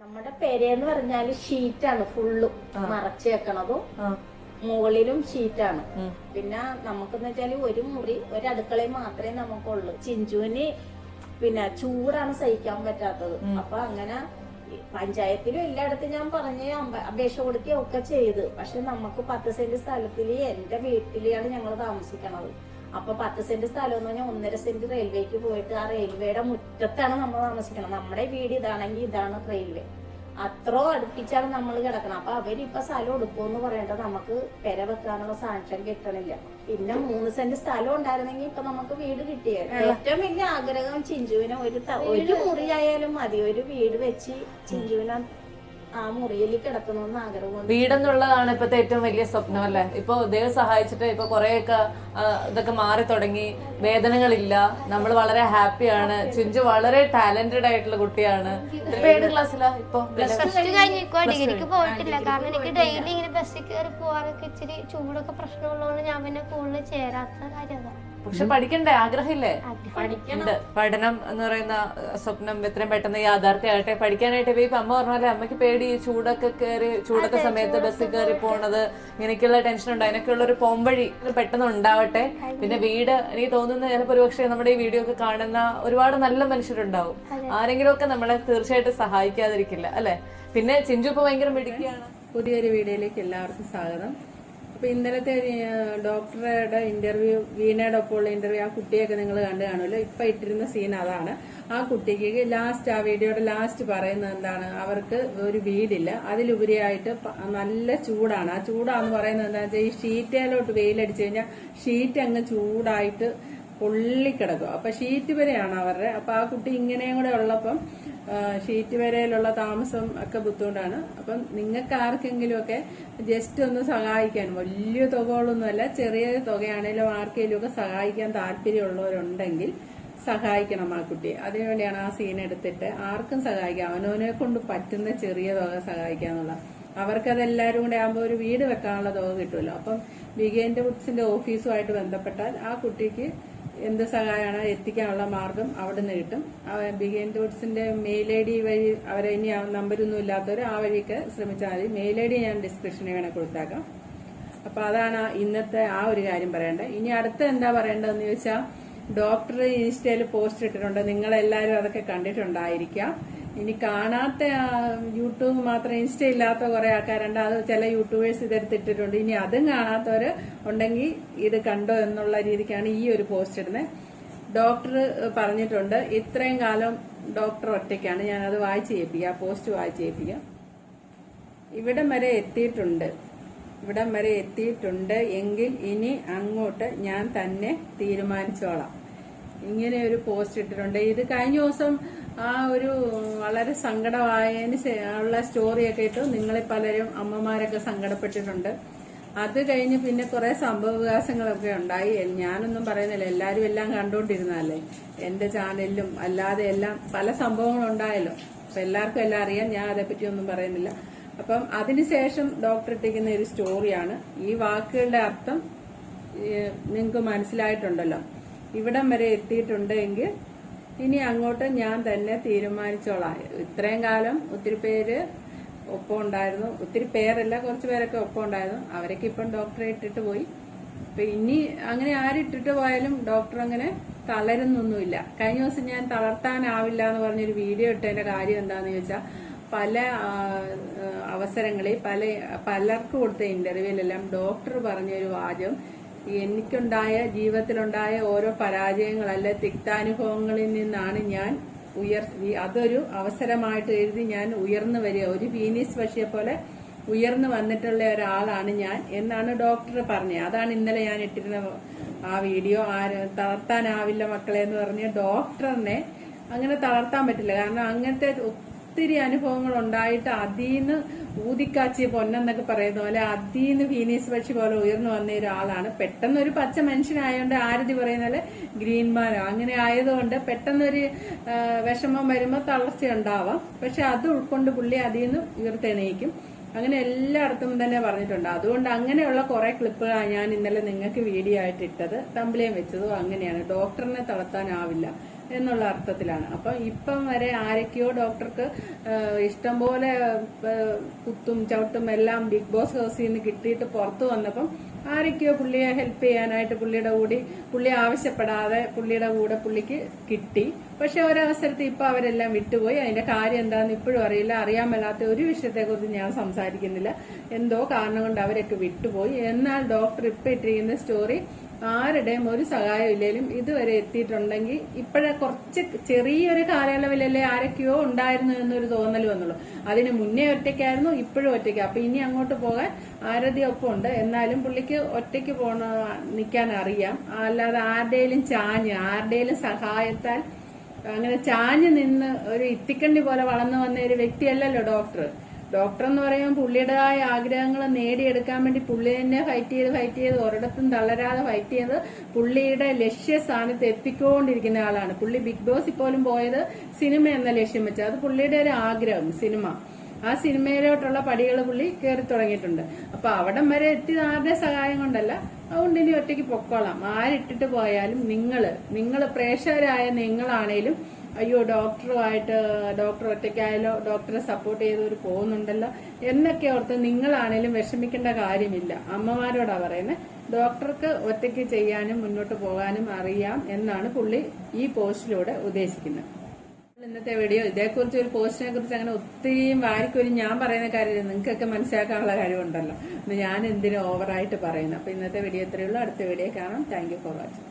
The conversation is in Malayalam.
നമ്മുടെ പെരയെന്ന് പറഞ്ഞാൽ ഷീറ്റാണ് ഫുള്ളും. മറച്ച് വെക്കണതും മുകളിലും ഷീറ്റാണ്. പിന്നെ നമുക്കെന്ന് വെച്ചാൽ ഒരു മുറി ഒരു അടുക്കളയിൽ മാത്രമേ നമുക്കുള്ളൂ. ചിഞ്ചുവിന് പിന്നെ ചൂടാണ് സഹിക്കാൻ പറ്റാത്തത്. അപ്പൊ അങ്ങനെ പഞ്ചായത്തിലും എല്ലായിടത്തും ഞാൻ പറഞ്ഞ അപേക്ഷ കൊടുക്കുകയൊക്കെ ചെയ്ത്. പക്ഷെ നമുക്ക് പത്ത് സെന്റ് സ്ഥലത്തിൽ എന്റെ വീട്ടിലാണ് ഞങ്ങൾ താമസിക്കണത്. അപ്പൊ പത്ത് സെന്റ് സ്ഥലം എന്ന് പറഞ്ഞാൽ ഒന്നര സെന്റ് റെയിൽവേക്ക് പോയിട്ട് ആ റെയിൽവേയുടെ മുറ്റത്താണ് നമ്മൾ താമസിക്കണം നമ്മുടെ വീട് ഇതാണെങ്കിൽ ഇതാണ് റെയിൽവേ. അത്ര അടുപ്പിച്ചാണ് നമ്മൾ കിടക്കണം അപ്പൊ അവരിപ്പൊ സ്ഥലം എടുക്കുമെന്ന് പറയണ്ട. നമുക്ക് പെര വെക്കാനുള്ള സാങ്ഷൻ കിട്ടണില്ല. പിന്നെ മൂന്ന് സെന്റ് സ്ഥലം ഉണ്ടായിരുന്നെങ്കിൽ ഇപ്പൊ നമുക്ക് വീട് കിട്ടിയത് ഏറ്റവും വലിയ ആഗ്രഹം ചിഞ്ചുവിനെ ഒരു ഒരു മുറിയായാലും മതി. ഒരു വീട് വെച്ച് ചിഞ്ചുവിനെ ആ മുറിയിൽ കിടക്കണമെന്ന് ആഗ്രഹം വീടെന്നുള്ളതാണ് ഇപ്പത്തെ ഏറ്റവും വലിയ സ്വപ്നം അല്ലെ? ഇപ്പൊ ദൈവം സഹായിച്ചിട്ട് ഇപ്പൊ കുറെയൊക്കെ ഇതൊക്കെ മാറി തുടങ്ങി. വേദനകളില്ല. നമ്മൾ വളരെ ഹാപ്പിയാണ് ചിഞ്ചു വളരെ ടാലന്റഡ് ആയിട്ടുള്ള കുട്ടിയാണ്. ഇപ്പൊ ഏത് ക്ലാസ്സിലാ ഇപ്പൊ? കഴിഞ്ഞിരിക്കുവാ. ഡിഗ്രിക്ക് പോയിട്ടില്ല. കാരണം എനിക്ക് ഡെയിലി ഇങ്ങനെ ബസ്സിൽ കയറി പോകാനൊക്കെ ഇച്ചിരി ചൂടൊക്കെ പ്രശ്നമുള്ളതുകൊണ്ട് ഞാൻ പിന്നെ കൂടുതൽ ചേരാത്ത കാര്യം അതാ. പക്ഷെ പഠിക്കണ്ടേ? ആഗ്രഹമില്ലേ? പഠിക്കണം. പഠനം എന്ന് പറയുന്ന സ്വപ്നം എത്രയും പെട്ടെന്ന് യാഥാർത്ഥ്യമാകട്ടെ. പഠിക്കാനായിട്ട് ഇപ്പൊ അമ്മ പറഞ്ഞാലേ അമ്മയ്ക്ക് പേടി ഈ ചൂടൊക്കെ കയറി ചൂടൊക്കെ സമയത്ത് ബസ്സിൽ കയറി പോണത് ഇങ്ങനെയൊക്കെയുള്ള ടെൻഷൻ ഉണ്ട്. അതിനൊക്കെയുള്ള ഒരു പോംവഴി പെട്ടെന്ന് ഉണ്ടാവട്ടെ പിന്നെ വീട് എനിക്ക് തോന്നുന്ന ചിലപ്പോൾ ഒരുപക്ഷെ നമ്മുടെ ഈ വീഡിയോ ഒക്കെ കാണുന്ന ഒരുപാട് നല്ല മനുഷ്യരുണ്ടാവും. ആരെങ്കിലും ഒക്കെ നമ്മളെ തീർച്ചയായിട്ടും സഹായിക്കാതിരിക്കില്ല അല്ലെ? പിന്നെ ചിഞ്ചു ഇപ്പൊ ഭയങ്കര മിടുക്കിയാണ്. പുതിയൊരു വീഡിയോയിലേക്ക് എല്ലാവർക്കും സ്വാഗതം. അപ്പൊ ഇന്നലത്തെ ഡോക്ടറുടെ ഇന്റർവ്യൂ വീണയുടെ ഒപ്പമുള്ള ഇന്റർവ്യൂ ആ കുട്ടിയൊക്കെ നിങ്ങൾ കണ്ടു കാണുമല്ലോ. ഇപ്പൊ ഇട്ടിരുന്ന സീൻ അതാണ്. ആ കുട്ടിക്ക് ലാസ്റ്റ് ആ വീഡിയോയുടെ ലാസ്റ്റ് പറയുന്നത് എന്താണ്? അവർക്ക് ഒരു വീടില്ല. അതിലുപരിയായിട്ട് നല്ല ചൂടാണ്. ആ ചൂടാന്ന് പറയുന്നത് എന്താ വെച്ചാൽ ഈ ഷീറ്റേലോട്ട് വെയിലടിച്ചു കഴിഞ്ഞാൽ ഷീറ്റ് അങ്ങ് ചൂടായിട്ട് പൊള്ളിക്കിടക്കും. അപ്പൊ ഷീറ്റ് വരെയാണ് അവരുടെ. അപ്പൊ ആ കുട്ടി ഇങ്ങനെയും കൂടെ ഉള്ളപ്പം ഷീറ്റ് വരയിലുള്ള താമസം ഒക്കെ ബുദ്ധിമുട്ടാണ്. അപ്പം നിങ്ങൾക്ക് ആർക്കെങ്കിലും ഒക്കെ ജസ്റ്റ് ഒന്ന് സഹായിക്കാൻ വലിയ തുകകളൊന്നുമല്ല ചെറിയ തുകയാണെങ്കിലും ആർക്കെങ്കിലും ഒക്കെ സഹായിക്കാൻ താല്പര്യമുള്ളവരുണ്ടെങ്കിൽ സഹായിക്കണം ആ കുട്ടിയെ. അതിനുവേണ്ടിയാണ് ആ സീൻ എടുത്തിട്ട് ആർക്കും സഹായിക്കാം. അവനവനെ കൊണ്ട് പറ്റുന്ന ചെറിയ തുക സഹായിക്കാന്നുള്ള അവർക്കത് എല്ലാവരും കൂടെ ആകുമ്പോൾ ഒരു വീട് വെക്കാനുള്ള തുക കിട്ടുമല്ലോ. അപ്പം വികേന്റെ വുഡ്സിന്റെ ഓഫീസുമായിട്ട് ബന്ധപ്പെട്ടാൽ ആ കുട്ടിക്ക് എന്ത് സഹായമാണ് എത്തിക്കാനുള്ള മാർഗം അവിടെ നിന്ന് കിട്ടും ബിഗേന്റെ വുഡ്സിന്റെ മെയിൽ ഐ ഡി വഴി അവരെ ഇനി നമ്പരൊന്നും ഇല്ലാത്തവർ ആ വഴിക്ക് ശ്രമിച്ചാൽ മതി. മെയിൽ ഐ ഡി ഞാൻ ഡിസ്ക്രിപ്ഷനിൽ വേണേൽ കൊടുത്താക്കാം. അപ്പൊ അതാണ് ഇന്നത്തെ ആ ഒരു കാര്യം പറയേണ്ടത്. ഇനി അടുത്ത എന്താ പറയേണ്ടതെന്ന് ചോദിച്ചാൽ ഡോക്ടർ ഇൻസ്റ്റയിൽ പോസ്റ്റ് ഇട്ടിട്ടുണ്ട്. നിങ്ങളെല്ലാവരും അതൊക്കെ കണ്ടിട്ടുണ്ടായിരിക്കാം. ഇനി കാണാത്ത യൂട്യൂബ് മാത്രം ഇൻസ്റ്റ ഇല്ലാത്ത കുറെ ആൾക്കാരുണ്ട് അത് ചില യൂട്യൂബേഴ്സ് ഇതെടുത്തിട്ടിട്ടുണ്ട്. ഇനി അതും കാണാത്തവര് ഉണ്ടെങ്കിൽ ഇത് കണ്ടോ എന്നുള്ള രീതിക്കാണ് ഈ ഒരു പോസ്റ്റ് ഇടുന്നത് ഡോക്ടർ പറഞ്ഞിട്ടുണ്ട് ഇത്രയും കാലം ഡോക്ടർ ഒറ്റയ്ക്കാണ്. ഞാനത് വായിച്ച് ചെയ്യിപ്പിക്കുക പോസ്റ്റ് വായിച്ച് ചെയ്യിപ്പിക്കാം ഇവിടം വരെ എത്തിയിട്ടുണ്ട്. ഇവിടം വരെ എത്തിയിട്ടുണ്ട് എങ്കിൽ ഇനി അങ്ങോട്ട് ഞാൻ തന്നെ തീരുമാനിച്ചോളാം. ഇങ്ങനെ ഒരു പോസ്റ്റ് ഇട്ടിട്ടുണ്ട്. ഇത് കഴിഞ്ഞ ദിവസം ആ ഒരു വളരെ സങ്കടമായതിന് ഉള്ള സ്റ്റോറിയൊക്കെ ഇട്ടു. നിങ്ങളെ പലരും അമ്മമാരൊക്കെ സങ്കടപ്പെട്ടിട്ടുണ്ട്. അത് കഴിഞ്ഞ് പിന്നെ കുറെ സംഭവവികാസങ്ങളൊക്കെ ഉണ്ടായി. ഞാനൊന്നും പറയുന്നില്ല. എല്ലാവരും എല്ലാം കണ്ടുകൊണ്ടിരുന്നല്ലേ എന്റെ ചാനലിലും അല്ലാതെ എല്ലാം പല സംഭവങ്ങളും ഉണ്ടായല്ലോ. അപ്പൊ എല്ലാവർക്കും എല്ലാം അറിയാം. ഞാൻ അതേപ്പറ്റി ഒന്നും പറയുന്നില്ല. അപ്പം അതിനുശേഷം ഡോക്ടർ ഇട്ടിരിക്കുന്ന ഒരു സ്റ്റോറിയാണ് ഈ വാക്കുകളുടെ അർത്ഥം നിങ്ങൾക്ക് മനസ്സിലായിട്ടുണ്ടല്ലോ. ഇവിടം വരെ എത്തിയിട്ടുണ്ട് എങ്കിൽ ഇനി അങ്ങോട്ട് ഞാൻ തന്നെ തീരുമാനിച്ചോളാം. ഇത്രയും കാലം ഒത്തിരി പേര് ഒപ്പം ഉണ്ടായിരുന്നു. ഒത്തിരി പേരല്ല കുറച്ച് പേരൊക്കെ ഒപ്പം ഉണ്ടായിരുന്നു. അവരൊക്കെ ഇപ്പം ഡോക്ടറെ ഇട്ടിട്ട് പോയി. അപ്പൊ ഇനി അങ്ങനെ ആരിട്ടിട്ട് പോയാലും ഡോക്ടർ അങ്ങനെ തളരുന്നൊന്നുമില്ല. കഴിഞ്ഞ ദിവസം ഞാൻ തളർത്താനാവില്ല എന്ന് പറഞ്ഞൊരു വീഡിയോ ഇട്ടതിന്റെ കാര്യം എന്താന്ന് ചോദിച്ചാൽ പല അവസരങ്ങളിൽ പല പലർക്കും കൊടുത്ത ഇന്റർവ്യൂലെല്ലാം ഡോക്ടർ പറഞ്ഞൊരു വാചകം എനിക്കുണ്ടായ ജീവിതത്തിലുണ്ടായ ഓരോ പരാജയങ്ങൾ അല്ലെ തിക്താനുഭവങ്ങളിൽ നിന്നാണ് ഞാൻ ഉയർ അതൊരു അവസരമായിട്ട് എഴുതി ഞാൻ ഉയർന്നു വരിക. ഒരു വീനീസ് പക്ഷിയെ പോലെ ഉയർന്നു വന്നിട്ടുള്ള ഒരാളാണ് ഞാൻ എന്നാണ് ഡോക്ടർ പറഞ്ഞത്. അതാണ് ഇന്നലെ ഞാൻ ഇട്ടിരുന്ന ആ വീഡിയോ. തളർത്താനാവില്ല മക്കളെ എന്ന് പറഞ്ഞ ഡോക്ടറിനെ അങ്ങനെ തളർത്താൻ പറ്റില്ല. കാരണം അങ്ങനത്തെ ഒത്തിരി അനുഭവങ്ങൾ ഉണ്ടായിട്ട് അതീന്ന് ഊതിക്കാച്ചിയ പൊന്നെന്നൊക്കെ പറയുന്ന പോലെ അതീന്ന് ഫീനീസ് പക്ഷി പോലെ ഉയർന്നു വന്ന ഒരാളാണ് പെട്ടെന്ന് ഒരു പച്ച മനുഷ്യനായതുകൊണ്ട് ആരതി പറയുന്ന പോലെ ഗ്രീൻ മാനോ അങ്ങനെ ആയതുകൊണ്ട് പെട്ടെന്നൊരു വിഷമം വരുമ്പോൾ തളർച്ച ഉണ്ടാവാം. പക്ഷെ അത് ഉൾക്കൊണ്ട് പുള്ളി അതീന്ന് ഉയർത്തെണീക്കും. അങ്ങനെ എല്ലായിടത്തും തന്നെ പറഞ്ഞിട്ടുണ്ട്. അതുകൊണ്ട് അങ്ങനെയുള്ള കുറെ ക്ലിപ്പുകളാണ് ഞാൻ ഇന്നലെ നിങ്ങൾക്ക് വീഡിയോ ആയിട്ട് ഇട്ടത്. തമ്പിലേയും വെച്ചതും അങ്ങനെയാണ്. ഡോക്ടറിനെ തളർത്താനാവില്ല. എന്നുള്ള അർത്ഥത്തിലാണ്. അപ്പൊ ഇപ്പം വരെ ആരൊക്കെയോ ഡോക്ടർക്ക് ഇഷ്ടംപോലെ കുത്തും ചവിട്ടും എല്ലാം ബിഗ് ബോസ് ഹൗസിൽ നിന്ന് കിട്ടിയിട്ട് പുറത്തു വന്നപ്പം ആരൊക്കെയോ പുള്ളിയെ ഹെൽപ്പ് ചെയ്യാനായിട്ട് പുള്ളിയുടെ കൂടി പുള്ളി ആവശ്യപ്പെടാതെ പുള്ളിയുടെ കൂടെ പുള്ളിക്ക് കിട്ടി. പക്ഷെ ഒരവസരത്തിൽ ഇപ്പൊ അവരെല്ലാം വിട്ടുപോയി. അതിന്റെ കാര്യം എന്താണെന്ന് ഇപ്പോഴും അറിയില്ല. അറിയാൻ മേലാത്ത ഒരു വിഷയത്തെക്കുറിച്ച് ഞാൻ സംസാരിക്കുന്നില്ല. എന്തോ കാരണം കൊണ്ട് അവരൊക്കെ വിട്ടുപോയി. എന്നാൽ ഡോക്ടർ ഇപ്പൊ ഇട്ടിരിക്കുന്ന സ്റ്റോറി ആരുടെയും ഒരു സഹായം ഇല്ലെങ്കിലും ഇതുവരെ എത്തിയിട്ടുണ്ടെങ്കിൽ ഇപ്പോഴെ കുറച്ച് ചെറിയൊരു കാലയളവിലല്ലേ ആരൊക്കെയോ ഉണ്ടായിരുന്നു എന്നൊരു തോന്നൽ വന്നുള്ളൂ. അതിന് മുന്നേ ഒറ്റയ്ക്കായിരുന്നു ഇപ്പോഴും ഒറ്റയ്ക്ക്. അപ്പൊ ഇനി അങ്ങോട്ട് പോകാൻ ആരതി ഒപ്പം ഉണ്ട്. എന്നാലും പുള്ളിക്ക് ഒറ്റയ്ക്ക് പോണ നിൽക്കാൻ അറിയാം. അല്ലാതെ ആരുടെയും ചാഞ്ഞ് ആരുടെയും സഹായത്താൽ അങ്ങനെ ചാഞ്ഞ് നിന്ന് ഒരു ഇത്തിക്കണ്ടി പോലെ വളർന്നു വന്ന ഒരു വ്യക്തിയല്ലല്ലോ ഡോക്ടർ. ഡോക്ടർ എന്ന് പറയുമ്പോൾ പുള്ളിയുടേതായ ആഗ്രഹങ്ങൾ നേടിയെടുക്കാൻ വേണ്ടി പുള്ളി തന്നെ ഫൈറ്റ് ചെയ്ത് ഫൈറ്റ് ചെയ്ത് ഒരിടത്തും തളരാതെ ഫൈറ്റ് ചെയ്ത് പുള്ളിയുടെ ലക്ഷ്യ സ്ഥാനത്ത് എത്തിക്കൊണ്ടിരിക്കുന്ന ആളാണ്. പുള്ളി ബിഗ് ബോസിൽ പോലും പോയത് സിനിമ എന്ന ലക്ഷ്യം വെച്ച്. അത് പുള്ളിയുടെ ഒരു ആഗ്രഹം സിനിമ ആ സിനിമയിലോട്ടുള്ള പടികൾ പുള്ളി കയറി തുടങ്ങിയിട്ടുണ്ട്. അപ്പൊ അവിടം വരെ എത്തിയത് ആരുടെ സഹായം കൊണ്ടല്ല അതുകൊണ്ട് ഇനി ഒറ്റയ്ക്ക് പൊക്കോളാം. ആരിട്ടിട്ട് പോയാലും നിങ്ങൾ നിങ്ങൾ പ്രേക്ഷകരായ നിങ്ങളാണേലും അയ്യോ ഡോക്ടറുമായിട്ട് ഡോക്ടർ ഒറ്റയ്ക്കായാലോ ഡോക്ടറെ സപ്പോർട്ട് ചെയ്തവർ പോകുന്നുണ്ടല്ലോ എന്നൊക്കെ ഓർത്ത് നിങ്ങളാണേലും വിഷമിക്കേണ്ട കാര്യമില്ല. അമ്മമാരോടാ പറയുന്നത് ഡോക്ടർക്ക് ഒറ്റയ്ക്ക് ചെയ്യാനും മുന്നോട്ട് പോകാനും അറിയാം എന്നാണ് പുള്ളി ഈ പോസ്റ്റിലൂടെ ഉദ്ദേശിക്കുന്നത്. ഇന്നത്തെ വീഡിയോ ഇതേക്കുറിച്ച് ഒരു പോസ്റ്റിനെ കുറിച്ച് അങ്ങനെ ഒത്തിരിയും വാരിക്കൊരു ഞാൻ പറയുന്ന കാര്യം നിങ്ങൾക്കൊക്കെ മനസ്സിലാക്കാനുള്ള കഴിവുണ്ടല്ലോ. ഞാൻ എന്തിനും ഓവറായിട്ട് പറയുന്നു? അപ്പൊ ഇന്നത്തെ വീഡിയോ ഇത്രയുള്ളൂ അടുത്ത വീഡിയോ കാണാം. Thank for watching